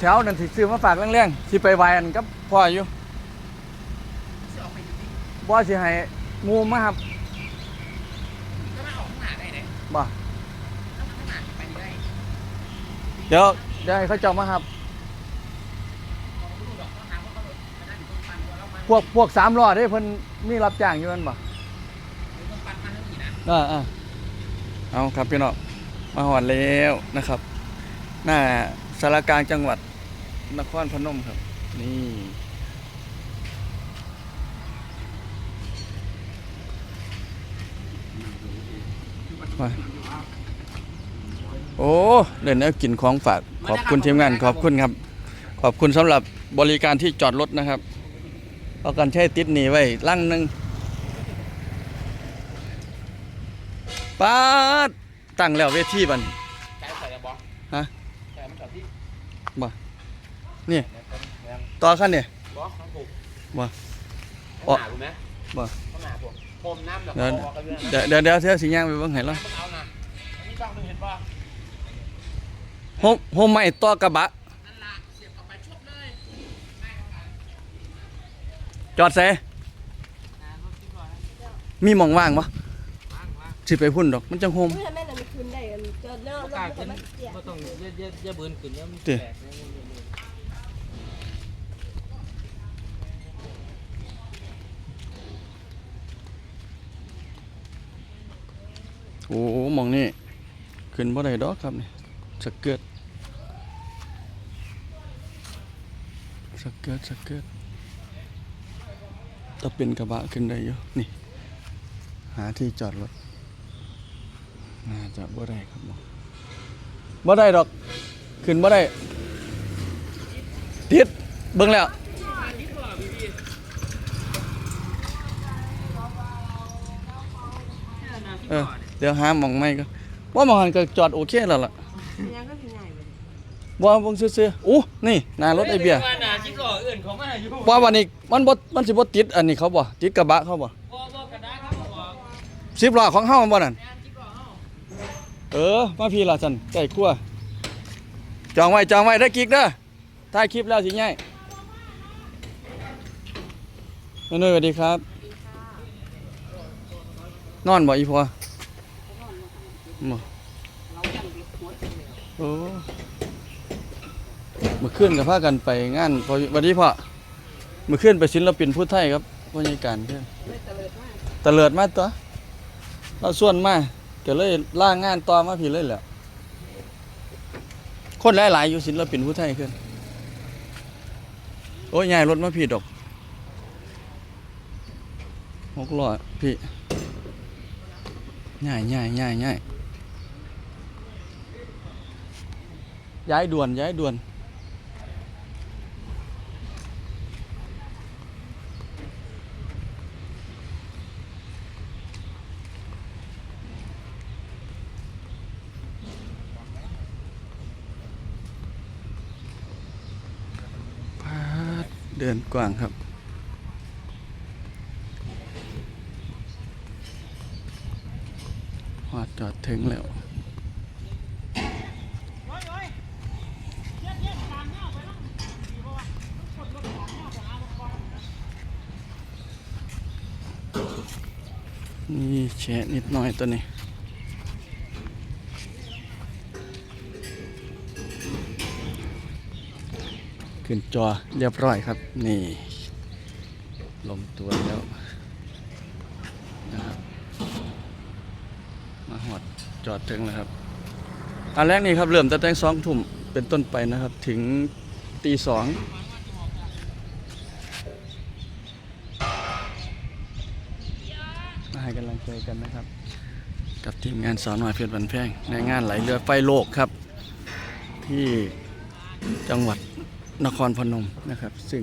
แถวนั่นสิซื้อมาฝากแรงๆสิไปไหวอันกับพ่ออยู่จะออกไปอยู่ที่บ่สิให้หมูมาครับก็มาออกข้างหน้าได้เลยบ่ข้างหน้าไปได้เดี๋ยวเดี๋ยวให้เขาเจ้ามาครับของผู้ดูดอกเขาถามว่าเขาไปนั่งอยู่ตรงปันตัวเรามาพวกพวกสามล้อเด้เพิ่นมีรับจ้างอยู่นั่นบ่อยู่ตรงปันมาทั้งนี้นะอ่าอ่าเอาครับพี่น้องมาหอดแล้วนะครับ หน้าสารกลางจังหวัด นครพนมครับ นี่โอ้เดินแล้วกินของฝากขอบคุณทีมงานขอบคุณครับ ขอบคุณสำหรับบริการที่จอดรถนะครับเอากันใช้ติดหนีไว้ลั่งหนึ่งป้าดตั้งแล้วเวทีบัน นี่ต่อขั้นเนี่ยบอกข้างผูกบ่ข้างหน้ารู้ไหมบ่ข้างหน้าพวกพรมน้ำดอกเดี๋ยวคอกันเรื่องเดี๋ยวเดี๋ยวเดี๋ยวเที่ยวสิย่างไปเบิ่งให้แล้วน้ำมันเอานะอันนี้ต้องดูเห็นป่ะโฮมโฮมใหม่ต่อกระบะนั่นละเสียบเข้าไปชุบเลยจอดใส่นะรถที่บ่อยมีหมองว่างปะว่างว่างสิไปพุ่นดอก มันจังโฮมเมื่อแม่นำคืนได้กันเจอเลิกประรกาศถเป็นมันเสียบ่ต้องเยอะเยอะเยอะเบิร์นขึ้นแล้วมันเตี๋แตยก โอ้โหมองนี่ขึ้นบ่ได้ดอกครับนี่สกเกิดสกเกิดสกเกิดถ้าเป็นกระบะขึ้นได้อยู่นี่ หาที่จอดรถน่าจะบ่ได้ครับมอบ่ได้ดอกขึ้นบ่ได้ติดเบิ่งแล้วเออ เดี๋ยวหาหมองไม่ก็ว่าหมองหันก็จอดโอเคแล้วล่ะยังก็ถึงไหนไปว่าเบิ่งซื่อๆอู้นี่หน้ารถไอเบียร์ว่าหนาจิ๊กหล่ออื่นเขามาอยู่ว่าวันนี้มันบ่มันสิบ่ติดอันนี้เขาบ่ติดกระบะเขาบ่บ่บ่กระดาษครับบอกสิบล้อของเฮาบ่นั่นแอนจิ๊กหล่อเฮาเออมาพี่ล่ะซั่นใกล้ครัวจองไว้จองไว้ได้อกิกเด้อถ่ายคลิปแล้วสิง่ายแม่นุ้ยสวัสดีครับ นอนบ่อีพอ บ่โอ้เมื่อคืนกับพากันไปงานพอวันนี้พ่อเมื่อคืนไปศิลปินพูดไทยครับบรรยากาศเพื่อนตะเลิดมาตัวเราส่วนมาก็เลยล่างงานต่อมาพี่เลยแหละคนหลายๆอยู่ศิลปินผู้ไทยขึ้น โอ้ยใหญ่รถมาพี่ดอกหกล้อพี่ง่ายง่ายง่ายง่าย ย้ายด่วน ย้ายด่วนพาดเดินกว้างครับหอดจอดถึงแล้ว นี่แฉะนิดหน่อยตัวนี้ขึ้นจอเรียบร้อยครับ นี่ลงตัวแล้วนะครับมาหอดจอดถึงแล้วครับอันแรกนี่ครับเริ่มตั้งแต่สองทุ่มเป็นต้นไปนะครับ ถึงตีสองมา ให้กำลังใจกันนะครับ กับทีมงานสาวน้อยเพชรบันแพงในงานไหลเรือไฟโลกครับ ที่จังหวัดนครพนมนะครับ ซึ่ง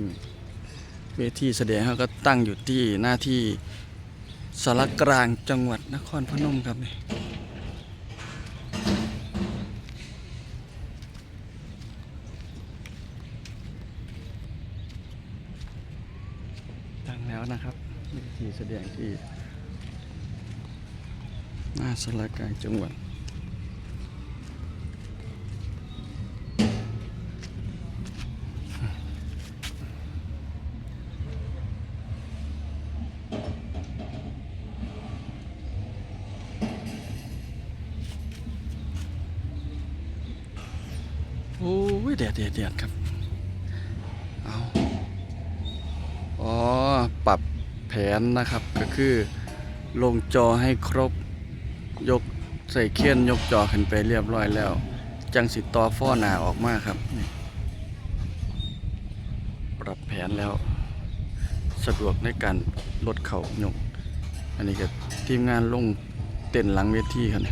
เวทีแสดงเขาก็ตั้งอยู่ที่หน้าที่สารกลางจังหวัดนครพนมครับนี่ตั้งแล้วนะครับเวทีแสดงที่ หน้าสลากลางจังหวัดโอ้ยแดดแดดแดดครับ เอาอ๋อ ปรับแผนนะครับก็คือลงจอให้ครบ ยกใส่เคียนยกจอขึ้นไปเรียบร้อยแล้ว จังสิต่อฟ้อหนาออกมาครับ ปรับแผนแล้ว สะดวกในการลดเข่ายก อันนี้ก็ทีมงานลงเต้นหลังเวทีครับ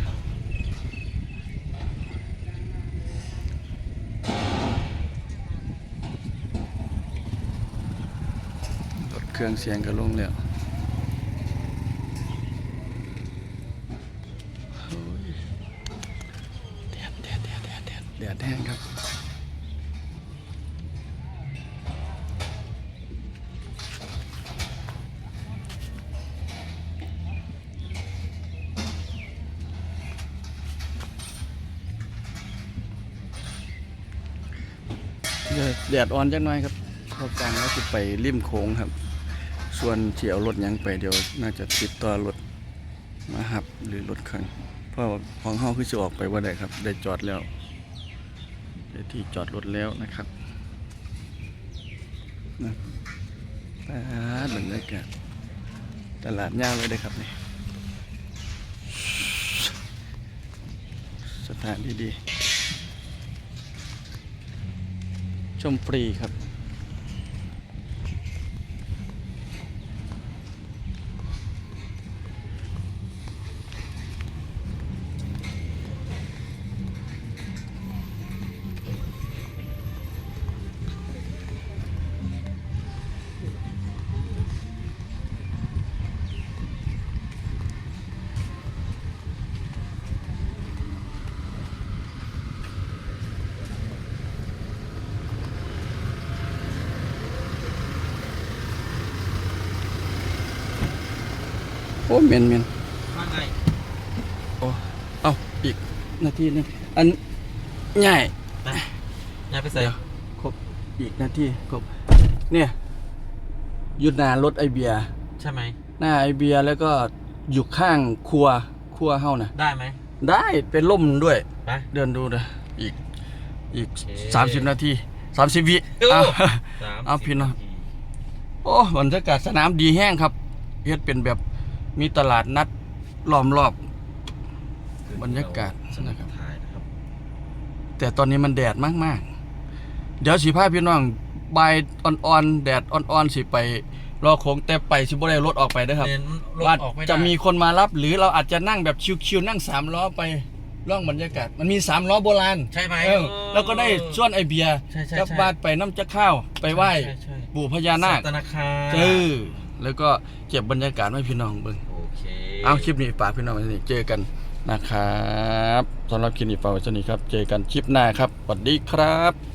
ลดเครื่องเสียงก็ลงแล้วโอ้ยแดดแดดแดด แดดแดแดดแห้งครับแดดแดดอ่อนจังหน่อยครับพอกลางแล้วจะไปริมโค้งครับ ส่วนเที่ยวรถยังไปเดี๋ยวน่าจะติดต่อรถมาหับหรือรถคันเพราะของเฮาคือจะออกไปว่าได้ครับ ได้จอดแล้ว ได้ที่จอดรถแล้วนะครับนะตลาดบรรยากาศตลาดย่างเลยนะครับนี่สถานที่ดี ชมฟรีครับ เมียนเมียนว่าไงโอ้เอาอีกนาทีหนึงอันง่ายยายไปใส่เดี๋ยวครบอีกนาทีครบเนี่ยหยุดหนารถไอเบียร์ใช่ไหมหน้าไอเบียร์แล้วก็อยู่ข้างครัวครัวเฮานะได้ไหมได้เป็นล่มด้วยไปเดินดูนะอีกอีกโอเคสามสิบนาทีสามสิบวิเอ้าเอาสามเอาสิบพี่น้องาทีโอ้บรรยากาศสนามดีแห้งครับเฮ็ดเป็นแบบ มีตลาดนัดล้อมรอบ บรรยากาศสนุนะกครับถ่ายนะครับ แต่ตอนนี้มันแดดมาก ๆ เดี๋ยวสิพาพี่น้องบายอ่อนๆแดดอ่อนๆสิไป รอโค้งแต่ไปสิบ่ได้รถออกไปเด้อครับเน้นรถว่าออกไม่ได้จะมีคนมารับหรือเราอาจจะนั่งแบบชิวๆนั่งสามล้อไปล่องบรรยากาศ มันมีสามล้อโบราณ ใช่ไหมเออแล้วก็ได้ส่วนไอเบียร์ใช่ใช่กับใช่บาดไปน้ำจะข้าวไปไหว้ใช่ใช่ปู่พญานาคสัตนาคาเออแล้วก็เก็บบรรยากาศให้พี่น้องเบิ่งโอเค เอาคลิปนี้ฝากพี่น้องไว้นี่เจอกันนะครับสำหรับคลิปนี้ฝากไว้เท่านี้ครับ เจอกันคลิปหน้าครับสวัสดีครับ